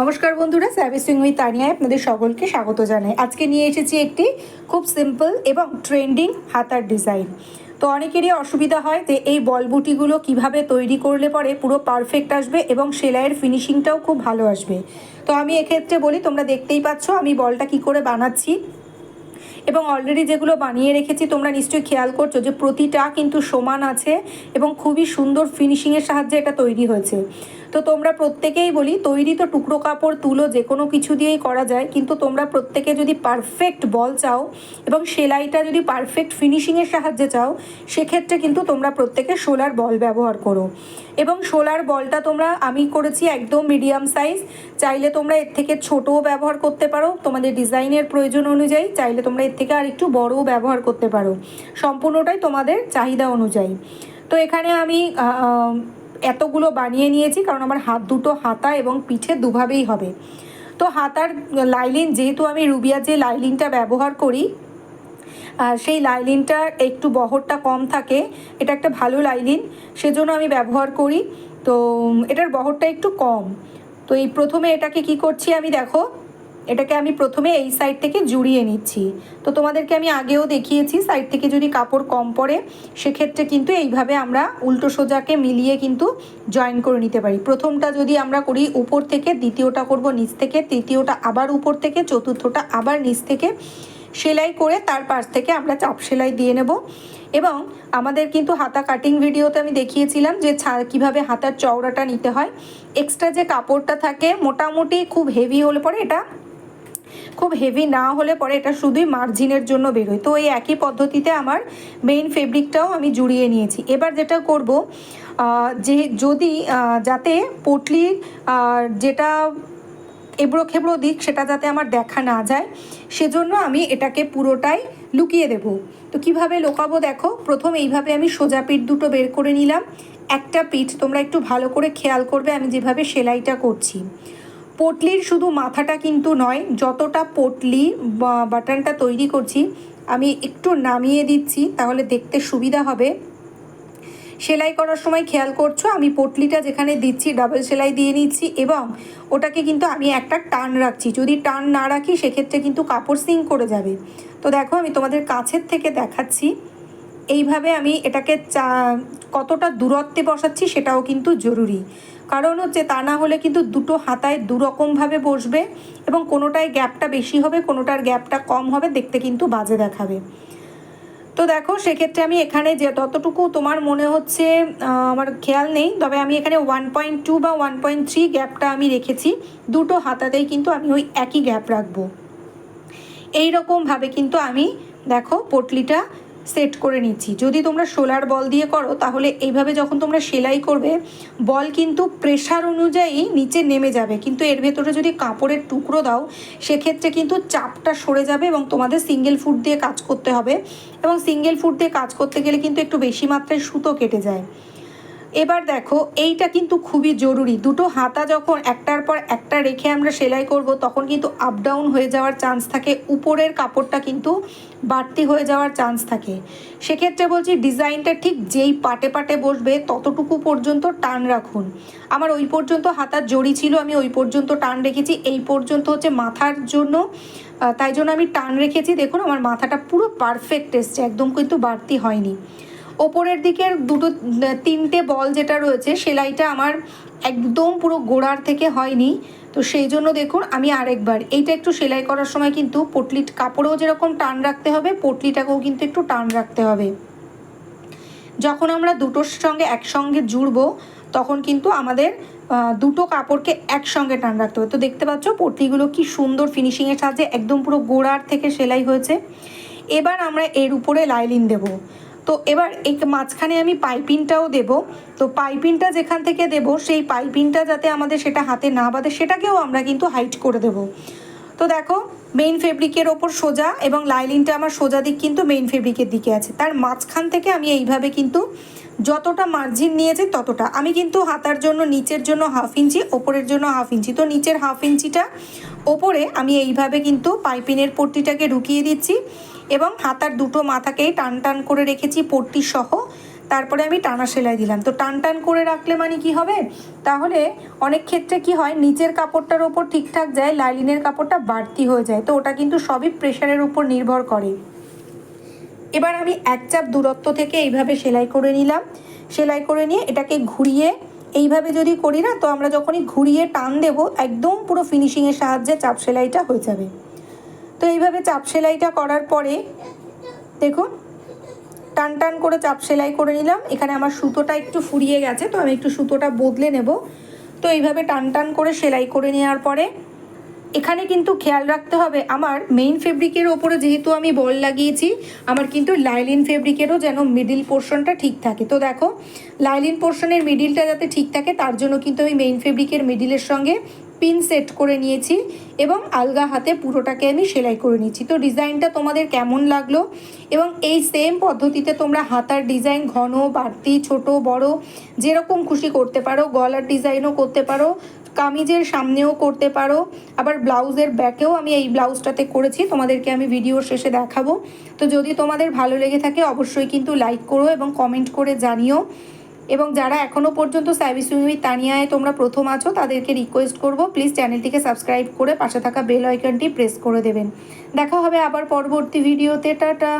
নমস্কার বন্ধুরা servicing with তানিয়ায় আপনাদের সকলকে স্বাগত জানাই। আজকে নিয়ে এসেছি একটি খুব সিম্পল এবং ট্রেন্ডিং হাতার ডিজাইন তো অনেকেরই অসুবিধা হয় যে এই বলবুটিগুলো কীভাবে তৈরি করলে পরে পুরো পারফেক্ট আসবে এবং সেলাইয়ের ফিনিশিংটাও খুব ভালো আসবে। তো আমি এক্ষেত্রে বলি, তোমরা দেখতেই পাচ্ছ আমি বলটা কি করে বানাচ্ছি। এবং অলরেডি যেগুলো বানিয়ে রেখেছি, তোমরা নিশ্চয়ই খেয়াল করছ যে প্রতিটা কিন্তু সমান আছে এবং খুবই সুন্দর ফিনিশিংয়ের সাহায্যে এটা তৈরি হয়েছে। তো তোমরা প্রত্যেকেই বলি, তৈরি তো টুকরো কাপড়, তুলো যে কোনো কিছু দিয়েই করা যায়। কিন্তু তোমরা প্রত্যেকে যদি পারফেক্ট বল চাও এবং সেলাইটা যদি পারফেক্ট ফিনিশিংয়ের সাহায্যে চাও, সেক্ষেত্রে কিন্তু তোমরা প্রত্যেকে সোলার বল ব্যবহার করো। এবং সোলার বলটা তোমরা, আমি করেছি একদম মিডিয়াম সাইজ চাইলে তোমরা এর থেকে ছোটও ব্যবহার করতে পারো। তোমাদের ডিজাইনের প্রয়োজন অনুযায়ী চাইলে তোমরা এর থেকে আর একটু বড়ও ব্যবহার করতে পারো। সম্পূর্ণটাই তোমাদের চাহিদা অনুযায়ী। তো এখানে আমি এতগুলো বানিয়ে নিয়েছি, কারণ আমার হাত দুটো হাতা এবং পিঠে দুভাবেই হবে। তো হাতার লাইলিন, যেহেতু আমি রুবিয়া যে লাইলিনটা ব্যবহার করি আর সেই লাইলিনটার একটু বহরটা কম থাকে। এটা একটা ভালো লাইলিন, সেজন্য আমি ব্যবহার করি। তো এটার বহরটা একটু কম। তো এই প্রথমে এটাকে কি করছি আমি, দেখো এটাকে আমি প্রথমে এই সাইড থেকে জুড়িয়ে নিচ্ছি। তো তোমাদেরকে আমি আগেও দেখিয়েছি সাইড থেকে যদি কাপড় কম পড়ে, সেক্ষেত্রে কিন্তু এইভাবে আমরা উল্টো সোজাকে মিলিয়ে কিন্তু জয়েন করে নিতে পারি। প্রথমটা যদি আমরা করি উপর থেকে, দ্বিতীয়টা করব নিচ থেকে, তৃতীয়টা আবার উপর থেকে, চতুর্থটা আবার নিচ থেকে, সেলাই করে তার পাশ থেকে আমরা চাপ সেলাই দিয়ে নেব। এবং আমাদের কিন্তু হাতা কাটিং ভিডিওতে আমি দেখিয়েছিলাম যে কীভাবে হাতার চওড়াটা নিতে হয়। এক্সট্রা যে কাপড়টা থাকে, মোটামুটি খুব হেভি হলে পরে এটা খুব হেভি না হলে পরে এটা শুধুই মার্জিনের জন্য বেরোয় তো এই একই পদ্ধতিতে আমার মেইন ফেব্রিকটাও আমি জুড়িয়ে নিয়েছি। এবার যেটা করব যে যদি যাতে পটলির যেটা এবড়ো খেবড়ো দিক সেটা যাতে আমার দেখা না যায়, সেজন্য আমি এটাকে পুরোটাই লুকিয়ে দেব। তো কীভাবে লোকাবো দেখো, প্রথম এইভাবে আমি সোজা পিঠ দুটো বের করে নিলাম। একটা পিঠ তোমরা একটু ভালো করে খেয়াল করবে, আমি যেভাবে সেলাইটা করছি। পটলির শুধু মাথাটা কিন্তু নয়, যতটা পটলি বা বাটনটা তৈরি করছি, আমি একটু নামিয়ে দিচ্ছি, তাহলে দেখতে সুবিধা হবে। সেলাই করার সময় খেয়াল করছ, আমি পটলিটা যেখানে দিচ্ছি, ডাবল সেলাই দিয়ে নিচ্ছি এবং ওটাকে কিন্তু আমি একটা টান রাখছি। যদি টান না রাখি, সেক্ষেত্রে কিন্তু কাপড় সিং করে যাবে। তো দেখো, আমি তোমাদের কাছের থেকে দেখাচ্ছি। এইভাবে আমি এটাকে চা, কতটা দূরত্বে বসাচ্ছি, সেটাও কিন্তু জরুরি। কারণ হচ্ছে তা না হলে কিন্তু দুটো হাতায় দুরকমভাবে বসবে এবং কোনোটায় গ্যাপটা বেশি হবে, কোনোটার গ্যাপটা কম হবে, দেখতে কিন্তু বাজে দেখাবে। তো দেখো, সেক্ষেত্রে আমি এখানে যে ততটুকু তোমার মনে হচ্ছে আমার খেয়াল নেই, তবে আমি এখানে ওয়ান পয়েন্ট টু বা ওয়ান পয়েন্ট থ্রি গ্যাপটা আমি রেখেছি। দুটো হাতাতেই কিন্তু আমি ওই একই গ্যাপ রাখব। এই রকমভাবে কিন্তু আমি, দেখো, পটলিটা সেট করে নিচ্ছি। যদি তোমরা সোলার বল দিয়ে করো, তাহলে এইভাবে যখন তোমরা সেলাই করবে, বল কিন্তু প্রেশার অনুযায়ী নিচে নেমে যাবে। কিন্তু এর ভেতরে যদি কাপড়ের টুকরো দাও, সেক্ষেত্রে কিন্তু চাপটা সরে যাবে এবং তোমাদের সিঙ্গেল ফুট দিয়ে কাজ করতে হবে। এবং সিঙ্গেল ফুট দিয়ে কাজ করতে গেলে কিন্তু একটু বেশি মাত্রায় সুতো কেটে যায়। এবার দেখো, এইটা কিন্তু খুবই জরুরি। দুটো হাতা যখন একটার পর একটা রেখে আমরা সেলাই করব, তখন কিন্তু আপ ডাউন হয়ে যাওয়ার চান্স থাকে। উপরের কাপড়টা কিন্তু বাড়তি হয়ে যাওয়ার চান্স থাকে। সেক্ষেত্রে বলছি ডিজাইনটা ঠিক যেই পাটে পাটে বসবে, ততটুকু পর্যন্ত টান রাখুন। আমার ওই পর্যন্ত হাতার জড়ি ছিল, আমি ওই পর্যন্ত টান রেখেছি। এই পর্যন্ত হচ্ছে মাথার জন্য তাই জন্য আমি টান রেখেছি। দেখুন, আমার মাথাটা পুরো পারফেক্ট এসছে, একদম কিন্তু বাড়তি হয়নি। ওপরের দিকের দুটো, তিনটে বল যেটা রয়েছে, সেলাইটা আমার একদম পুরো গোড়ার থেকে হয়নি। তো সেই জন্য দেখুন, আমি আরেকবার। এইটা একটু সেলাই করার সময় কিন্তু পটলি কাপড়েও যেরকম টান রাখতে হবে, পটলিটাকেও কিন্তু একটু টান রাখতে হবে। যখন আমরা দুটোর সঙ্গে একসঙ্গে জুড়বো, তখন কিন্তু আমাদের দুটো কাপড়কে একসঙ্গে টান রাখতে হবে। তো দেখতে পাচ্ছ, পটলিগুলো কি সুন্দর ফিনিশিংয়ের সাহায্যে একদম পুরো গোড়ার থেকে সেলাই হয়েছে। এবার আমরা এর উপরে লাইলিন দেব। তো এবার এই মাঝখানে আমি পাইপিংটাও দেব। তো পাইপিংটা যেখান থেকে দেব, সেই পাইপিংটা যাতে আমাদের সেটা হাতে না বাঁধে, সেটাকেও আমরা কিন্তু হাইট করে দেব। তো দেখো মেইন ফেব্রিকের ওপর সোজা এবং লাইলিনটা আমার সোজা দিক কিন্তু মেইন ফেব্রিকের দিকে আছে। তার মাঝখান থেকে আমি এইভাবে কিন্তু যতটা মার্জিন নিয়েছি ততটা। আমি কিন্তু হাতার জন্য, নিচের জন্য হাফ ইঞ্চি, ওপরের জন্য হাফ ইঞ্চি। তো নিচের হাফ ইঞ্চিটা ওপরে আমি এইভাবে কিন্তু পাইপিনের পট্টিটাকে ঢুকিয়ে দিচ্ছি। এবং হাতার দুটো মাথাকেই টান টান করে রেখেছি পট্টি সহ তারপরে আমি টানা সেলাই দিলাম। তো টান টান করে রাখলে মানে কি হবে? তাহলে অনেক ক্ষেত্রে কি হয়, নিচের কাপড়টার ওপর ঠিকঠাক যায়, লাইলিনের কাপড়টা বাড়তি হয়ে যায়। তো ওটা কিন্তু সবই প্রেশারের উপর নির্ভর করে। এবার আমি এক চাপ দূরত্ব থেকে এইভাবে সেলাই করে নিলাম। সেলাই করে নিয়ে এটাকে ঘুরিয়ে, এইভাবে যদি করি না, তো আমরা যখনই ঘুরিয়ে টান দেব, একদম পুরো ফিনিশিংয়ের সাহায্যে চাপ সেলাইটা হয়ে যাবে। তো এইভাবে চাপ সেলাইটা করার পরে দেখুন, টান টান করে চাপ সেলাই করে নিলাম। এখানে আমার সুতোটা একটু ফুরিয়ে গেছে, তো আমি একটু সুতোটা বদলে নেব। তো এইভাবে টান টান করে সেলাই করে নেওয়ার পরে এখানে কিন্তু খেয়াল রাখতে হবে, আমার মেইন ফেব্রিকের ওপরে যেহেতু আমি বল লাগিয়েছি, আমার কিন্তু লাইলিন ফেব্রিকেরও যেন মিডিল পোর্শনটা ঠিক থাকে। তো দেখো লাইলিন পোর্শনের মিডিলটা যাতে ঠিক থাকে, তার জন্য কিন্তু আমি মেইন ফেব্রিকের মিডিলের সঙ্গে পিন সেট করে নিয়েছি এবং আলগা হাতে পুরোটাকে আমি সেলাই করে নিয়েছি। তো ডিজাইনটা তোমাদের কেমন লাগল? এবং এই সেম পদ্ধতিতে তোমরা হাতার ডিজাইন ঘন, বাড়তি, ছোট, বড়, যেরকম খুশি করতে পারো, গলার ডিজাইনও করতে পারো, কামিজের সামনেও করতে পারো, আবার ব্লাউজের ব্যাকেও আমি এই ব্লাউজটাতে করেছি, তোমাদেরকে আমি ভিডিও শেষে দেখাবো। তো যদি তোমাদের ভালো লেগে থাকে, অবশ্যই কিন্তু লাইক করো এবং কমেন্ট করে জানিও। এবং যারা এখনও পর্যন্ত সুইমি তানিয়ায় তোমরা প্রথম আছো, তাদেরকে রিকোয়েস্ট করব প্লিজ চ্যানেলটিকে সাবস্ক্রাইব করে পাশে থাকা বেল আইকনটি প্রেস করে দেবেন। দেখা হবে আবার পরবর্তী ভিডিওতে টাটা।